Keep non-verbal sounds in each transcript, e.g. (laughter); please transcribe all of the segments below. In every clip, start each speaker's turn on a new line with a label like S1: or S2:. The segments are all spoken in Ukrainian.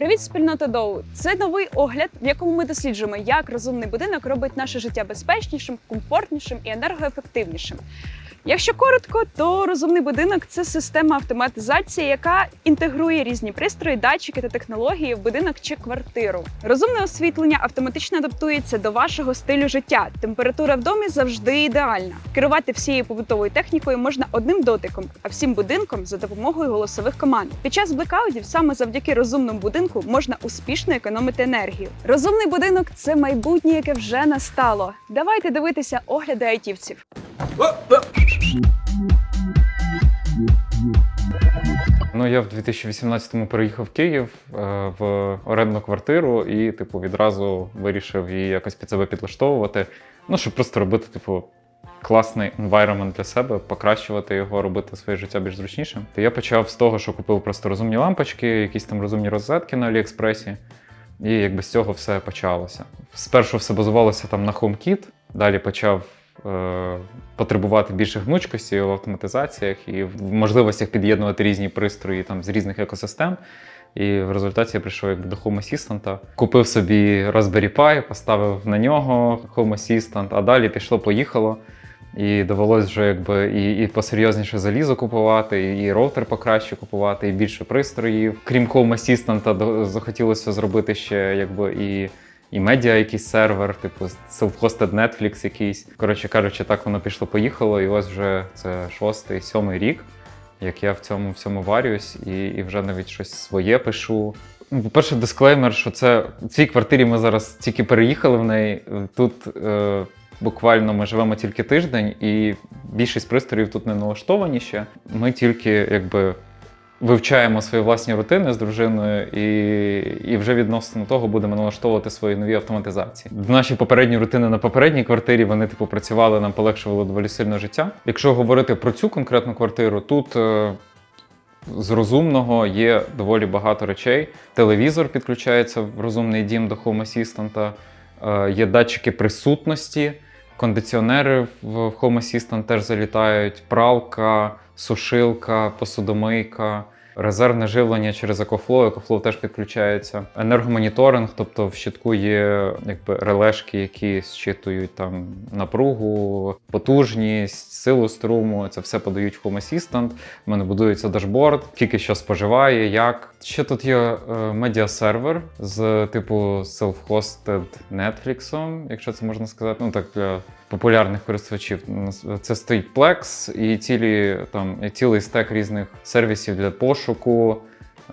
S1: Привіт, спільнота Доу! Це новий огляд, в якому ми досліджуємо, як розумний будинок робить наше життя безпечнішим, комфортнішим і енергоефективнішим. Якщо коротко, то розумний будинок це система автоматизації, яка інтегрує різні пристрої, датчики та технології в будинок чи квартиру. Розумне освітлення автоматично адаптується до вашого стилю життя. Температура в домі завжди ідеальна. Керувати всією побутовою технікою можна одним дотиком, а всім будинком за допомогою голосових команд. Під час блекаутів саме завдяки розумному будинку можна успішно економити енергію. Розумний будинок це майбутнє, яке вже настало. Давайте дивитися огляди айтівців.
S2: Ну, я в 2018-му переїхав в Київ е, в орендну квартиру і, типу, відразу вирішив її якось під себе підлаштовувати. Ну, щоб просто робити, типу, класний environment для себе, покращувати його, робити своє життя більш зручнішим. То я почав з того, що купив просто розумні лампочки, якісь там розумні розетки на Аліекспресі. І якби з цього все почалося. Спершу все базувалося там на HomeKit, далі почав потребувати більше гнучкості в автоматизаціях і в можливостях під'єднувати різні пристрої там з різних екосистем. І в результаті я прийшов якби до Home Assistant. Купив собі Raspberry Pi, поставив на нього Home Assistant, а далі пішло-поїхало. І довелось вже якби і, і посерйозніше залізо купувати, і роутер покраще купувати, і більше пристроїв. Крім Home Assistant, захотілося зробити ще якби і. І медіа якийсь сервер, типу self-hosted Netflix якийсь. Коротше кажучи, так воно пішло-поїхало, і ось вже це шостий, сьомий рік, як я в цьому всьому варюсь, і, і вже навіть щось своє пишу. Ну, По-перше, дисклеймер, що це в цій квартирі ми зараз тільки переїхали в неї. Тут е, буквально ми живемо тільки тиждень, і більшість пристроїв тут не налаштовані ще. Ми тільки якби вивчаємо свої власні рутини з дружиною, і, і вже відносно того будемо налаштовувати свої нові автоматизації. Наші попередні рутини на попередній квартирі вони типу працювали, нам полегшували доволі сильно життя. Якщо говорити про цю конкретну квартиру, тут. е, з розумного є доволі багато речей. Телевізор підключається в розумний дім до Home Assistant, е, є датчики присутності, кондиціонери в Home Assistant теж залітають, пралка, сушилка, посудомийка. Резервне живлення через EcoFlow, EcoFlow теж підключається. Енергомоніторинг, тобто в щитку є якби релешки, які зчитують там напругу, потужність, силу струму. Це все подають в Home Assistant. У мене будується дашборд, скільки що споживає, як. Ще тут є е, медіасервер з типу self-hosted Netflix, якщо це можна сказати. Ну так для популярних користувачів. Це стоїть Plex і цілі там і цілий стек різних сервісів для пошуку.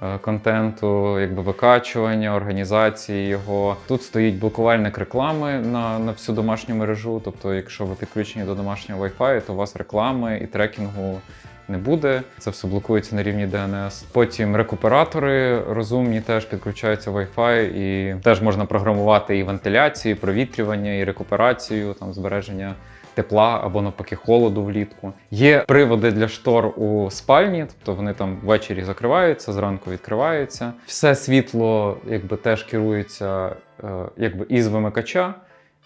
S2: е, Контенту, якби викачування, організації його. Тут стоїть блокувальник реклами на, на всю домашню мережу. Тобто, якщо ви підключені до домашнього Wi-Fi, то у вас реклами і трекінгу не буде. Це все блокується на рівні DNS. Потім рекуператори розумні теж підключаються Wi-Fi, і теж можна програмувати і вентиляцію, і провітрювання, і рекуперацію, там збереження. Тепла або навпаки холоду влітку. Є приводи для штор у спальні, тобто вони там ввечері закриваються, зранку відкриваються. Все світло якби теж керується е, якби і з вимикача,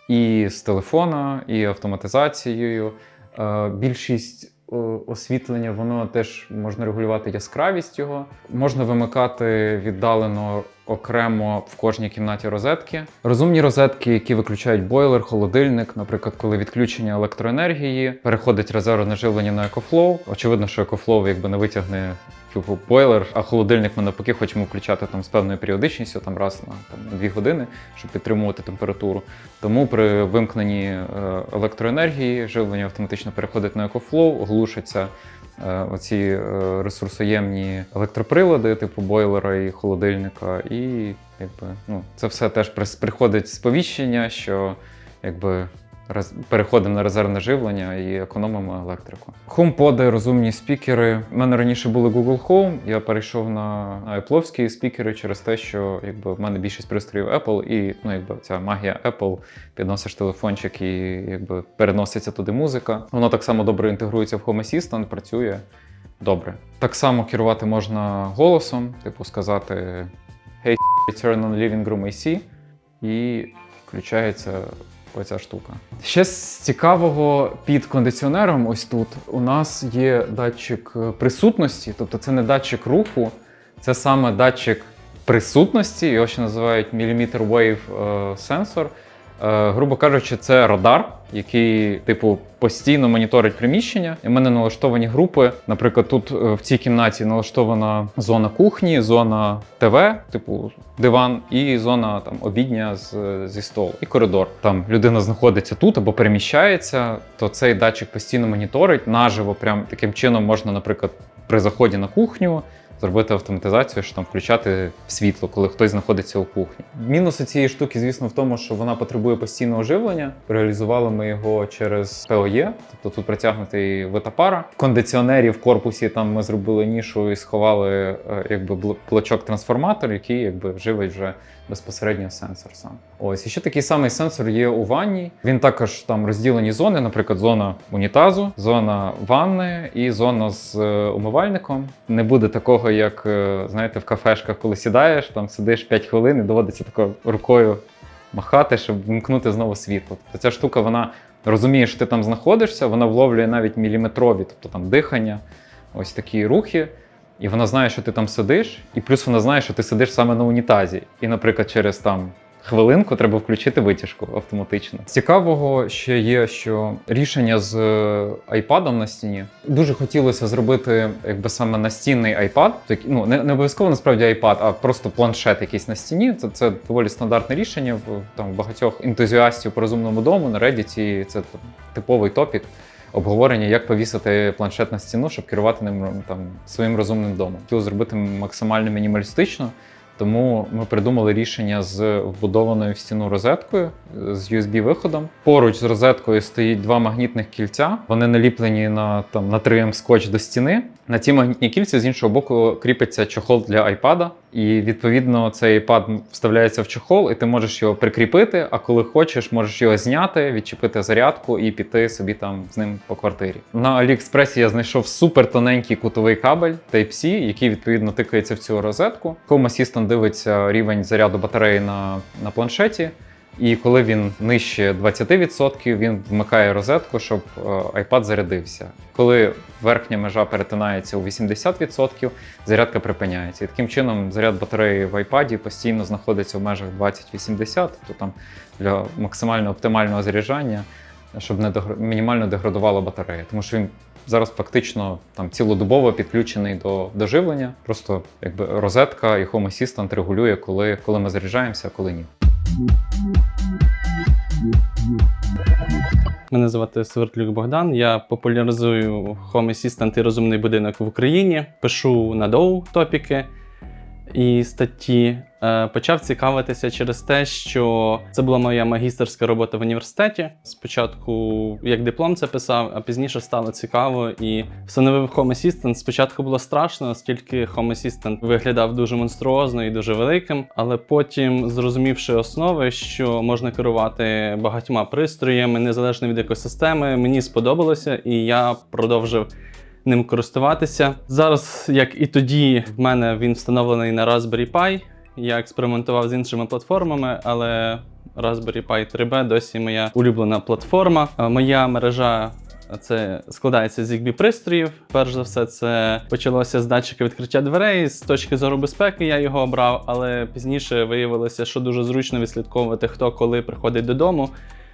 S2: і з телефона, і автоматизацією. Е, більшість освітлення воно теж можна регулювати яскравість його. Можна вимикати віддалено окремо в кожній кімнаті розетки. Розумні розетки, які виключають бойлер, холодильник, наприклад, коли відключення електроенергії, переходить резервне живлення на EcoFlow. Очевидно, що EcoFlow якби не витягне типу бойлер, а холодильник ми навпаки хочемо включати там з певною періодичністю, там раз на там, 2 години, щоб підтримувати температуру. Тому при вимкненні е, електроенергії живлення автоматично переходить на EcoFlow, глушиться е, оці е, ресурсоємні електроприлади, типу бойлера і холодильника, і якби, ну, це все теж приходить сповіщення, що якби. Переходимо на резервне живлення і економимо електрику. HomePod, розумні спікери. У мене раніше були Google Home. Я перейшов на Apple спікери через те, що якби в мене більшість пристроїв Apple, і ну якби ця магія Apple підносиш телефончик і якби переноситься туди музика. Воно так само добре інтегрується в Home Assistant, працює добре. Так само керувати можна голосом, типу сказати Hey, (laughs) turn on living room AC, і включається оця штука. Ще з цікавого під кондиціонером, ось тут у нас є датчик е, присутності, тобто це не датчик руху, це саме датчик присутності. Його ще називають міліметр wave е, сенсор. Е, грубо кажучи, це радар, який, типу, постійно моніторить приміщення. І в мене налаштовані групи. Наприклад, тут е, в цій кімнаті налаштована зона кухні, зона ТВ, типу диван, і зона там обідня з, зі столу, і коридор. Там людина знаходиться тут або переміщається, то цей датчик постійно моніторить наживо. Прям таким чином можна, наприклад, при заході на кухню зробити автоматизацію, що там включати світло, коли хтось знаходиться у кухні. Мінуси цієї штуки, звісно, в тому, що вона потребує постійного оживлення. Реалізували ми його через ПОЄ, тобто тут притягнутий витапара. В кондиціонері в корпусі там ми зробили нішу і сховали е, якби бл- блочок трансформатор, який якби живить вже безпосередньо сенсор сам. Ось і ще такий самий сенсор є у ванні. Він також там розділені зони, наприклад, зона унітазу, зона ванни і зона з е, умивальником. Не буде такого, як е, знаєте, в кафешках, коли сідаєш, там сидиш 5 хвилин і доводиться такою рукою махати, щоб вмкнути знову світло. Тобто ця штука, вона розуміє, що ти там знаходишся, вона вловлює навіть міліметрові, тобто там дихання, ось такі рухи. І вона знає, що ти там сидиш, і плюс вона знає, що ти сидиш саме на унітазі. І, наприклад, через там хвилинку треба включити витяжку автоматично. Цікавого ще є, що рішення з е, айпадом на стіні дуже хотілося зробити якби саме настінний айпад. Ну не, не обов'язково насправді айпад, а просто планшет якийсь на стіні. Це, це доволі стандартне рішення в там багатьох ентузіастів по розумному дому на Reddit. Це там, типовий топік обговорення, як повісити планшет на стіну, щоб керувати ним там своїм розумним домом. Хотів зробити максимально мінімалістично. Тому ми придумали рішення з вбудованою в стіну розеткою з USB-виходом. Поруч з розеткою стоїть два магнітних кільця. Вони наліплені на там на 3М скотч до стіни. На ці магнітні кільця з іншого боку кріпиться чохол для iPad. І відповідно цей iPad вставляється в чохол, і ти можеш його прикріпити. А коли хочеш, можеш його зняти, відчепити зарядку і піти собі там з ним по квартирі. На AliExpress я знайшов супер тоненький кутовий кабель Type-C, який відповідно тикається в цю розетку. Home дивиться рівень заряду батареї на, на планшеті. І коли він нижче 20%, він вмикає розетку, щоб е, iPad зарядився. Коли верхня межа перетинається у 80%, зарядка припиняється. І таким чином заряд батареї в iPad постійно знаходиться в межах 20-80, тобто там для максимально оптимального заряджання, щоб не дегр- мінімально деградувала батарея. Тому що він зараз фактично там цілодобово підключений до, до живлення. Просто якби розетка і Home Assistant регулює, коли, коли ми заряджаємося, а коли ні.
S3: Мене звати Свердлюк Богдан. Я популяризую Home Assistant і розумний будинок в Україні. Пишу на доу топіки і статті. Е, Почав цікавитися через те, що це була моя магістерська робота в університеті. Спочатку як диплом це писав, а пізніше стало цікаво і встановив Home Assistant. Спочатку було страшно, оскільки Home Assistant виглядав дуже монструозно і дуже великим. Але потім, зрозумівши основи, що можна керувати багатьма пристроями незалежно від екосистеми, мені сподобалося, і я продовжив ним користуватися. Зараз, як і тоді, в мене він встановлений на Raspberry Pi. Я експериментував з іншими платформами, але Raspberry Pi 3B досі моя улюблена платформа. Е, Моя мережа. Це складається з zigbee пристроїв. Перш за все, це почалося з датчика відкриття дверей. З точки зору безпеки я його обрав, але пізніше виявилося, що дуже зручно відслідковувати, хто коли приходить додому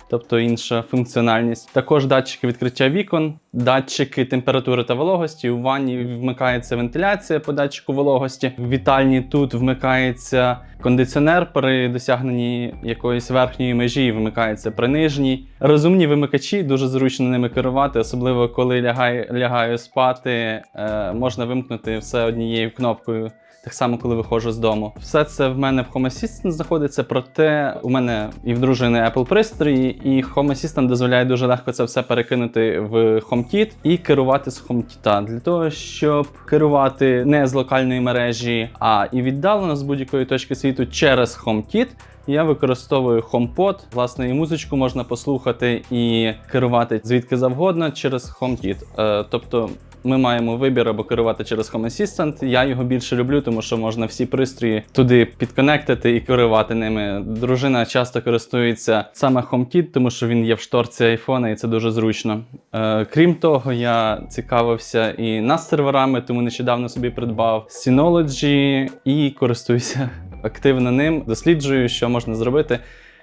S3: тобто інша функціональність. Також датчики відкриття вікон, датчики температури та вологості. У ванні вмикається вентиляція по датчику вологості. В вітальні тут вмикається кондиціонер при досягненні якоїсь верхньої межі, вмикається при нижній. Розумні вимикачі дуже зручно ними керувати, особливо коли лягаю, лягаю спати, е, можна вимкнути все однією кнопкою. Так само, коли виходжу з дому. Все це в мене в Home Assistant знаходиться, проте у мене і в дружини Apple пристрої, і Home Assistant дозволяє дуже легко це все перекинути в HomeKit і керувати з HomeKit. Для того, щоб керувати не з локальної мережі, а і віддалено з будь-якої точки світу через HomeKit, я використовую HomePod. Власне, і музичку можна послухати і керувати звідки завгодно через HomeKit. Е, тобто ми маємо вибір або керувати через Home Assistant. Я його більше люблю, тому що можна всі пристрої туди підконектити і керувати ними. Дружина часто користується саме HomeKit, тому що він є в шторці айфона, і це дуже зручно. Е, крім того, я цікавився і NAS серверами, тому нещодавно собі придбав Synology і користуюся (laughs) активно ним, досліджую, що можна зробити.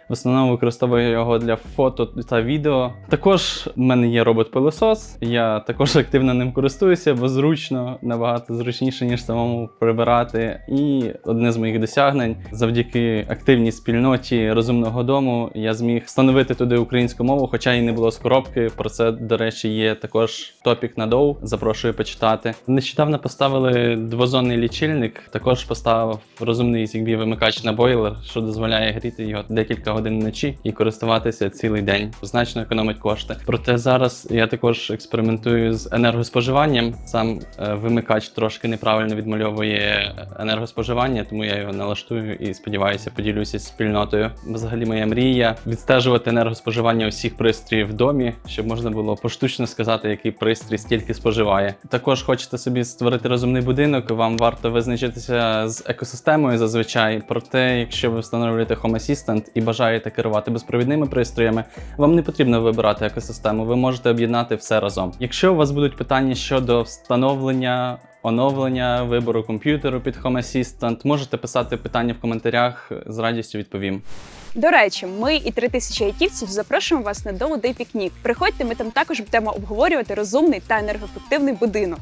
S3: В основному використовую його для фото та відео. Також в мене є робот-пилосос. Я також (laughs) активно ним користуюся, бо зручно, набагато зручніше, ніж самому прибирати. І одне з моїх досягнень завдяки активній спільноті розумного дому я зміг встановити туди українську мову, хоча і не було з коробки. Про це, до речі, є також топік на доу. Запрошую почитати. Нещодавно поставили двозонний лічильник. Також поставив розумний ZigBee вимикач на бойлер, що дозволяє гріти його декілька годин вночі і користуватися цілий день. Значно економить кошти. Проте зараз я також експериментую з енергоспоживанням. Сам е, вимикач трошки неправильно відмальовує енергоспоживання, тому я його налаштую і сподіваюся, поділюся з спільнотою. Взагалі, моя мрія відстежувати енергоспоживання усіх пристроїв в домі, щоб можна було поштучно сказати, який пристрій стільки споживає. Також хочете собі створити розумний будинок. Вам варто визначитися з екосистемою зазвичай. Проте, якщо ви встановлюєте Home Assistant і бажаєте керувати безпровідними пристроями, вам не потрібно вибирати екосистему. Ви можете об'єднати все разом. Якщо у вас будуть питання щодо встановлення. Оновлення вибору комп'ютеру під Home Assistant, можете писати питання в коментарях, з радістю відповім.
S1: До речі, ми і 3000 айтівців запрошуємо вас на Day Picnic. Приходьте, ми там також будемо обговорювати розумний та енергоефективний будинок.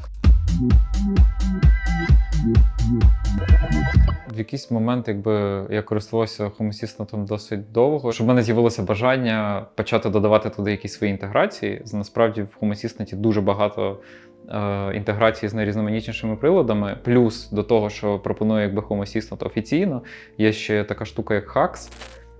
S2: В якийсь момент, якби я користувався Home досить довго, щоб в мене з'явилося бажання почати додавати туди якісь свої інтеграції. Насправді в Home дуже багато е, інтеграції з найрізноманітнішими приладами. Плюс до того, що пропонує якби Home Assistant офіційно, є ще така штука, як Hacks.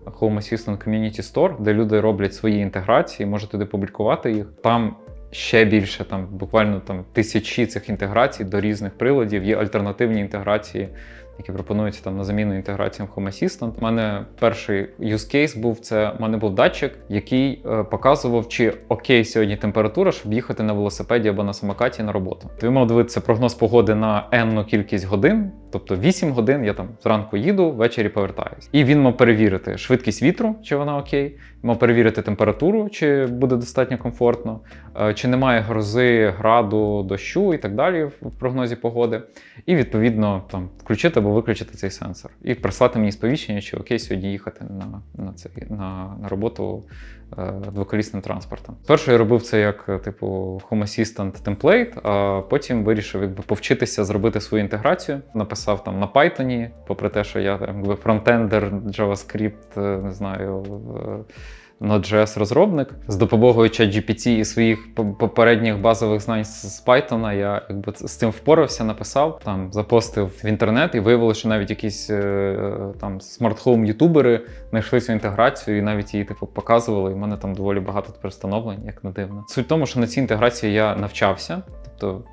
S2: Home Assistant Community Store, де люди роблять свої інтеграції, можуть туди публікувати їх. Там ще більше, там буквально там тисячі цих інтеграцій до різних приладів. Є альтернативні інтеграції, які пропонуються там на заміну інтеграціям Home Assistant. У мене перший use case був це. У мене був датчик, який е, показував, чи окей сьогодні температура, щоб їхати на велосипеді або на самокаті на роботу. Ти мав дивитися прогноз погоди на енну кількість годин, тобто 8 годин. Я там зранку їду, ввечері повертаюсь. І він мав перевірити швидкість вітру, чи вона окей, мав перевірити температуру, чи буде достатньо комфортно, е, чи немає грози, граду, дощу і так далі в прогнозі погоди. І відповідно там включити або виключити цей сенсор. І прислати мені сповіщення, чи окей сьогодні їхати на, на, цей, на, на роботу е, двоколісним транспортом. Спершу я робив це як е, типу Home Assistant темплейт, а потім вирішив якби повчитися зробити свою інтеграцію. Написав там на Python, попри те, що я там, фронтендер, JavaScript, е, не знаю. е, Node.js розробник з допомогою ChatGPT і своїх по- попередніх базових знань з з Python я якби з цим впорався, написав, там запостив в інтернет і виявилося, що навіть якісь е, там смарт-хоум ютубери знайшли цю інтеграцію і навіть її типу показували. І в мене там доволі багато тепер встановлень, як не дивно. Суть в тому, що на цій інтеграції я навчався, тобто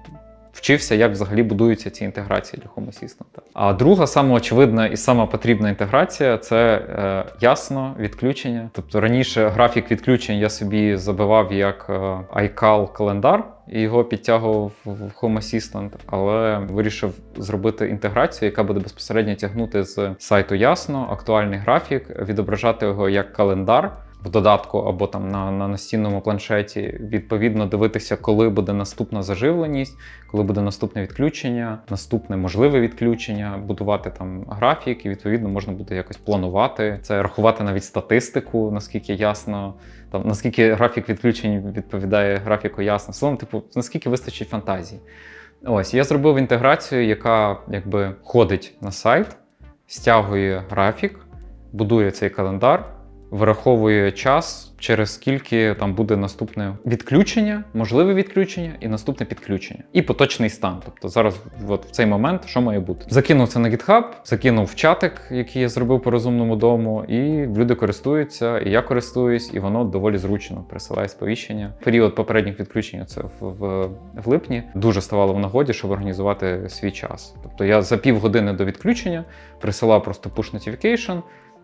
S2: вчився, як взагалі будуються ці інтеграції для Home Assistant. А друга, сама очевидна і сама потрібна інтеграція це е, ясно відключення. Тобто раніше графік відключень я собі забивав як е, iCal календар. І його підтягував в Home Assistant, але вирішив зробити інтеграцію, яка буде безпосередньо тягнути з сайту Ясно, актуальний графік, відображати його як календар в додатку або там на, на настінному планшеті. Відповідно, дивитися, коли буде наступна заживленість, коли буде наступне відключення, наступне можливе відключення, будувати там графік, і відповідно можна буде якось планувати це, рахувати навіть статистику, наскільки ясно, там наскільки графік відключень відповідає графіку ясно. Словом, типу, наскільки вистачить фантазії. Ось я зробив інтеграцію, яка якби ходить на сайт, стягує графік, будує цей календар, вираховує час, через скільки там буде наступне відключення, можливе відключення і наступне підключення. І поточний стан. Тобто зараз, от в цей момент, що має бути. Закинув це на GitHub, закинув чатик, який я зробив по розумному дому, і люди користуються, і я користуюсь, і воно доволі зручно присилає сповіщення. Період попередніх відключень це в, в, в липні дуже ставало в нагоді, щоб організувати свій час. Тобто я за півгодини до відключення присилав просто push notification,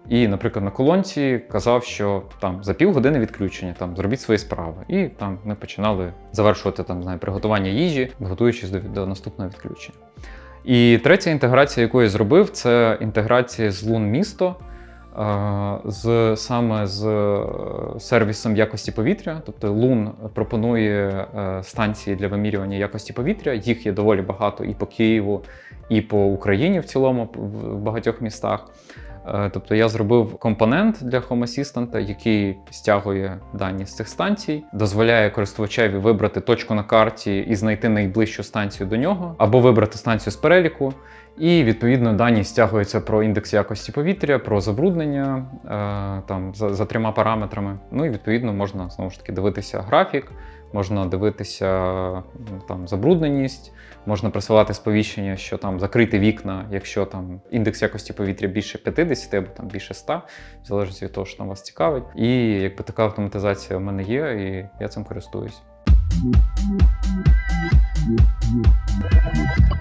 S2: і, наприклад, на колонці казав, що там за півгодини відключення, там зробіть свої справи. І там ми починали завершувати там знаю, приготування їжі, готуючись до, до наступного відключення. І третя інтеграція, яку я зробив, це інтеграція з Лун місто. е, з саме з е, сервісом якості повітря. Тобто Лун пропонує е, станції для вимірювання якості повітря. Їх є доволі багато і по Києву, і по Україні в цілому в багатьох містах. Е, Тобто я зробив компонент для Home Assistant, який стягує дані з цих станцій, дозволяє користувачеві вибрати точку на карті і знайти найближчу станцію до нього, або вибрати станцію з переліку. І відповідно дані стягуються про індекс якості повітря, про забруднення е, там за, за трьома параметрами. Ну і відповідно можна знову ж таки дивитися графік, можна дивитися ну, там забрудненість, можна присилати сповіщення, що там закрити вікна, якщо там індекс якості повітря більше 50 або там більше 100, в залежності від того, що там вас цікавить. І якби така автоматизація в мене є, і я цим користуюсь.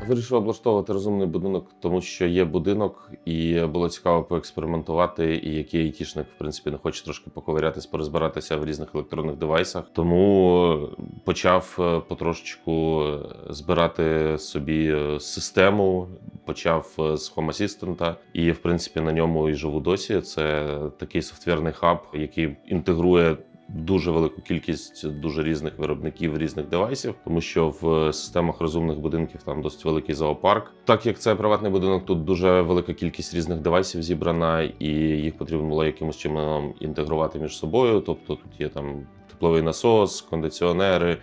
S4: Вирішив облаштовувати розумний будинок, тому що є будинок, і було цікаво поекспериментувати. І який айтішник, в принципі, не хоче трошки поковирятись, порозбиратися в різних електронних девайсах. Тому почав е, потрошечку збирати собі е, систему. Почав е, з Home Assistant, і в принципі на ньому і живу досі. Це такий софтверний хаб, який інтегрує дуже велику кількість дуже різних виробників різних девайсів, тому що в системах розумних будинків там досить великий зоопарк. Так як це приватний будинок, тут дуже велика кількість різних девайсів зібрана, і їх потрібно було якимось чином інтегрувати між собою. Тобто тут є там тепловий насос, кондиціонери.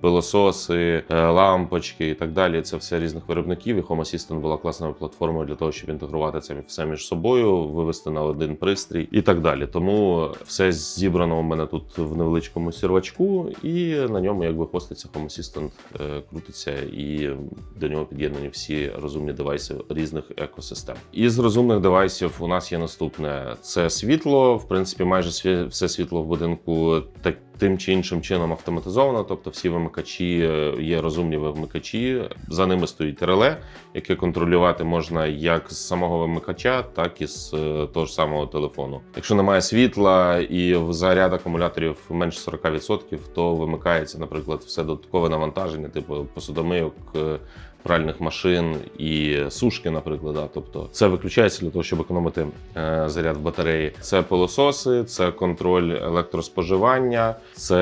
S4: Пилососи, е, лампочки і так далі. Це все різних виробників. І Home Assistant була класною платформою для того, щоб інтегрувати це все між собою, вивести на один пристрій і так далі. Тому все зібрано у мене тут в невеличкому сірвачку, і на ньому якби хоститься Home Assistant, е, крутиться, і до нього під'єднані всі розумні девайси різних екосистем. Із розумних девайсів у нас є наступне: це світло. В принципі, майже все світло в будинку так. Тим чи іншим чином автоматизовано, тобто всі вимикачі е, є розумні вимикачі. За ними стоїть реле, яке контролювати можна як з самого вимикача, так і з е, того ж самого телефону. Якщо немає світла і в заряд акумуляторів менше 40%, то вимикається, наприклад, все додаткове навантаження, типу посудомийок. Пральних машин і сушки, наприклад, да. тобто це виключається для того, щоб економити е, заряд в батареї. Це пилососи, це контроль електроспоживання, це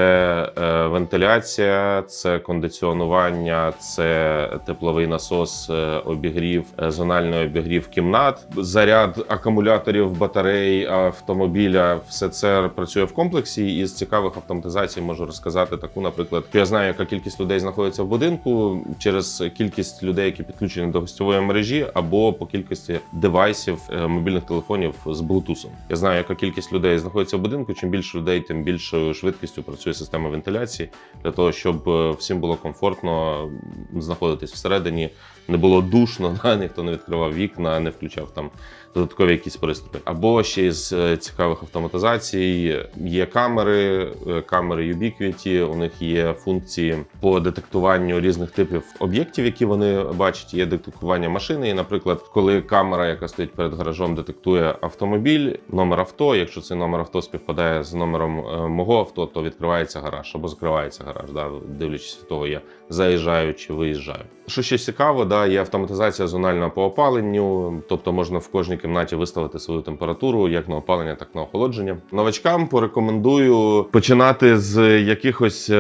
S4: е, вентиляція, це кондиціонування, це тепловий насос, е, обігрів, зональний обігрів кімнат, заряд акумуляторів, батарей, автомобіля. Все це працює в комплексі. І з цікавих автоматизацій можу розказати таку, наприклад, що я знаю, яка кількість людей знаходиться в будинку через кількість людей, які підключені до гостьової мережі, або по кількості девайсів е, мобільних телефонів з Bluetooth. Я знаю, яка кількість людей знаходиться в будинку. Чим більше людей, тим більшою швидкістю працює система вентиляції для того, щоб е, всім було комфортно знаходитись всередині, не було душно, (laughs) да? ніхто не відкривав вікна, не включав там додаткові якісь приступи. Або ще із е, цікавих автоматизацій є камери, камери Ubiquiti, у них є функції по детектуванню різних типів об'єктів, які вони бачать. Є детектування машини. І, наприклад, коли камера, яка стоїть перед гаражом, детектує автомобіль, номер авто. Якщо цей номер авто співпадає з номером е, мого авто, то відкривається гараж або закривається гараж, да, дивлячись від того, я заїжджаю чи виїжджаю. Що ще цікаво, да, є автоматизація зонального по опаленню, тобто можна в кожній кімнаті виставити свою температуру як на опалення, так на охолодження. Новачкам порекомендую починати з якихось.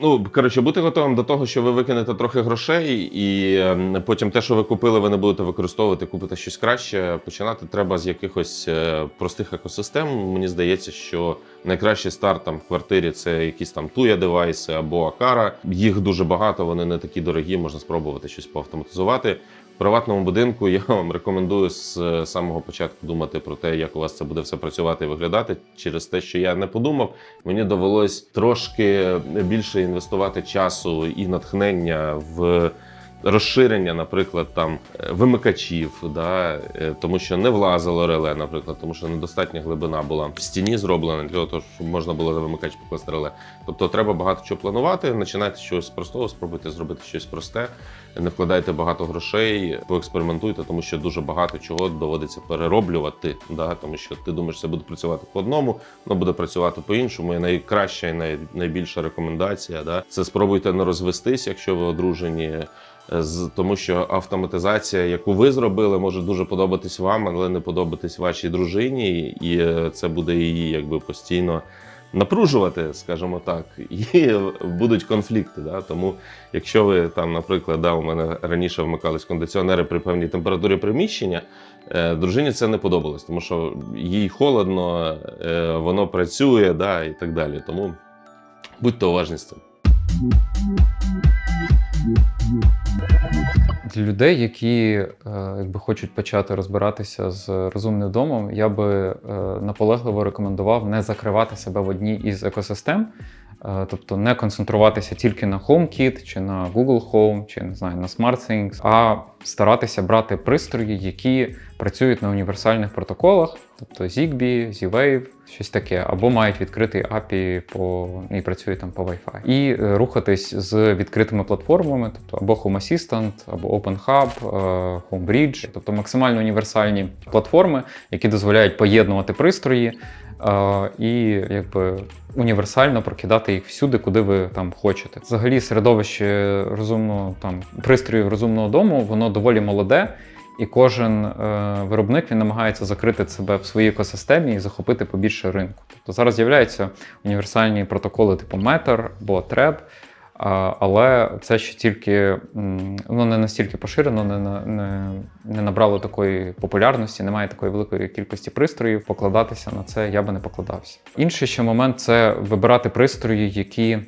S4: Ну, коротше, бути готовим до того, що ви викинете трохи грошей, і е, потім те, що ви купили, ви не будете використовувати, купите щось краще. Починати треба з якихось е, простих екосистем. Мені здається, що найкращий старт там в квартирі це якісь там туя девайси або Акара. Їх дуже багато, вони не такі дорогі, можна спробувати щось поавтоматизувати. Приватному будинку я вам рекомендую з е, самого початку думати про те, як у вас це буде все працювати і виглядати. Через те, що я не подумав, мені довелось трошки більше інвестувати часу і натхнення в. Розширення, наприклад, там е, вимикачів, да, е, тому що не влазило реле, наприклад, тому що недостатня глибина була в стіні зроблена для того, щоб можна було на вимикач покласти реле. Тобто треба багато чого планувати. Починайте з простого, спробуйте зробити щось просте, не вкладайте багато грошей, поекспериментуйте, тому що дуже багато чого доводиться перероблювати. Да, тому що ти думаєш, це буде працювати по одному, воно буде працювати по-іншому. І найкраща і най, найбільша рекомендація да, це спробуйте не розвестись, якщо ви одружені. З тому, що автоматизація, яку ви зробили, може дуже подобатись вам, але не подобатись вашій дружині, і е, це буде її якби постійно напружувати, скажімо так, і (laughs) будуть конфлікти. Да? Тому, якщо ви там, наприклад, да, у мене раніше вмикались кондиціонери при певній температурі приміщення, е, дружині це не подобалось, тому що їй холодно, е, воно працює, да, і так далі. Тому будьте уважні з.
S2: Для людей, які е, якби хочуть почати розбиратися з розумним домом, я би е, наполегливо рекомендував не закривати себе в одній із екосистем, тобто не концентруватися тільки на HomeKit чи на Google Home, чи не знаю, на SmartThings, а старатися брати пристрої, які працюють на універсальних протоколах, тобто ZigBee, Z-Wave, щось таке, або мають відкритий API по і працюють там по Wi-Fi. І е, рухатись з відкритими платформами, тобто або Home Assistant, або OpenHub, е, HomeBridge, тобто максимально універсальні платформи, які дозволяють поєднувати пристрої. І якби універсально прокидати їх всюди, куди ви там хочете. Взагалі, середовище розумного там пристроїв розумного дому, воно доволі молоде, і кожен е, виробник він намагається закрити себе в своїй екосистемі і захопити побільше ринку. Тобто зараз з'являються універсальні протоколи типу Метр або Treb, але це ще тільки воно не настільки поширено, не, не, не набрало такої популярності, немає такої великої кількості пристроїв. Покладатися на це я би не покладався. Інший ще момент це вибирати пристрої, які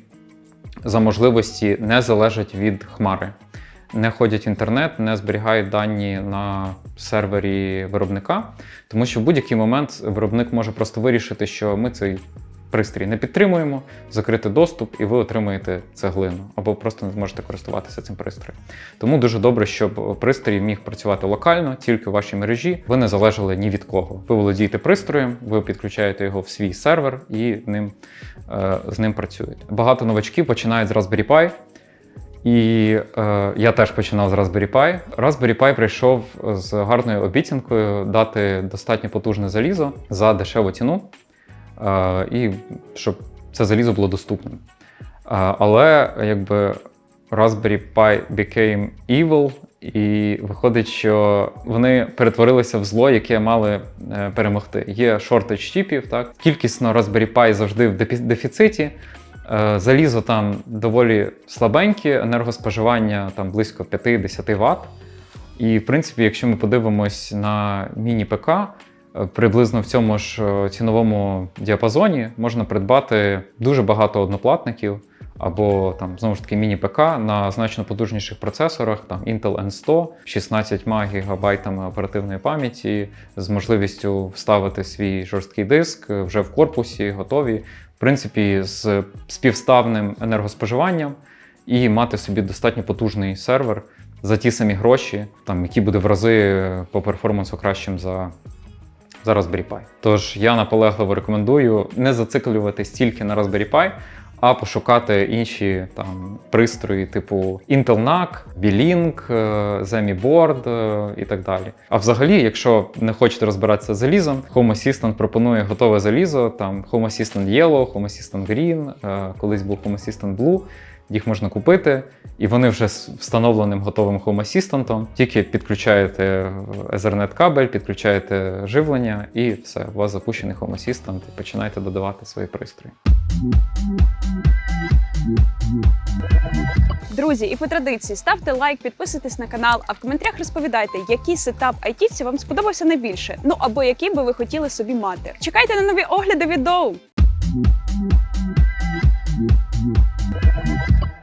S2: за можливості не залежать від хмари. Не ходять в інтернет, не зберігають дані на сервері виробника, тому що в будь-який момент виробник може просто вирішити, що ми цей пристрій не підтримуємо, закрити доступ, і ви отримаєте цеглину, або просто не зможете користуватися цим пристроєм. Тому дуже добре, щоб пристрій міг працювати локально, тільки в вашій мережі. Ви не залежали ні від кого. Ви володієте пристроєм, ви підключаєте його в свій сервер і ним, е, з ним працюєте. Багато новачків починають з Raspberry Pi. І е, я теж починав з Raspberry Pi. Raspberry Pi прийшов з гарною обіцянкою дати достатньо потужне залізо за дешеву ціну, і щоб це залізо було доступним. Але якби Raspberry Pi became evil, і виходить, що вони перетворилися в зло, яке мали е, перемогти. Є шортедж чіпів, так кількісно Raspberry Pi завжди в дефіциті. Е, Залізо там доволі слабеньке, енергоспоживання там близько 5-10 Вт. І, в принципі, якщо ми подивимось на міні-ПК, приблизно в цьому ж е, ціновому діапазоні можна придбати дуже багато одноплатників, або там знову ж таки міні-ПК на значно потужніших процесорах, там Intel N100, 16 ГБ оперативної пам'яті, з можливістю вставити свій жорсткий диск е, вже в корпусі, готові. В принципі, з співставним енергоспоживанням і мати собі достатньо потужний сервер за ті самі гроші, там, який буде в рази е, по перформансу кращим за, за Raspberry Pi. Тож я наполегливо рекомендую не зациклюватись тільки на Raspberry Pi, а пошукати інші там пристрої, типу Intel NUC, B-Link, е, Zemi Board е, і так далі. А взагалі, якщо не хочете розбиратися з залізом, Home Assistant пропонує готове залізо, там Home Assistant Yellow, Home Assistant Green, е, колись був Home Assistant Blue. Їх можна купити, і вони вже з встановленим готовим Home Assistant. Тільки підключаєте Ethernet кабель, підключаєте живлення, і все, у вас запущений Home Assistant, і починаєте додавати свої пристрої.
S1: Друзі, і по традиції ставте лайк, підписуйтесь на канал, а в коментарях розповідайте, який сетап айтівці вам сподобався найбільше, ну або який би ви хотіли собі мати. Чекайте на нові огляди від Доу!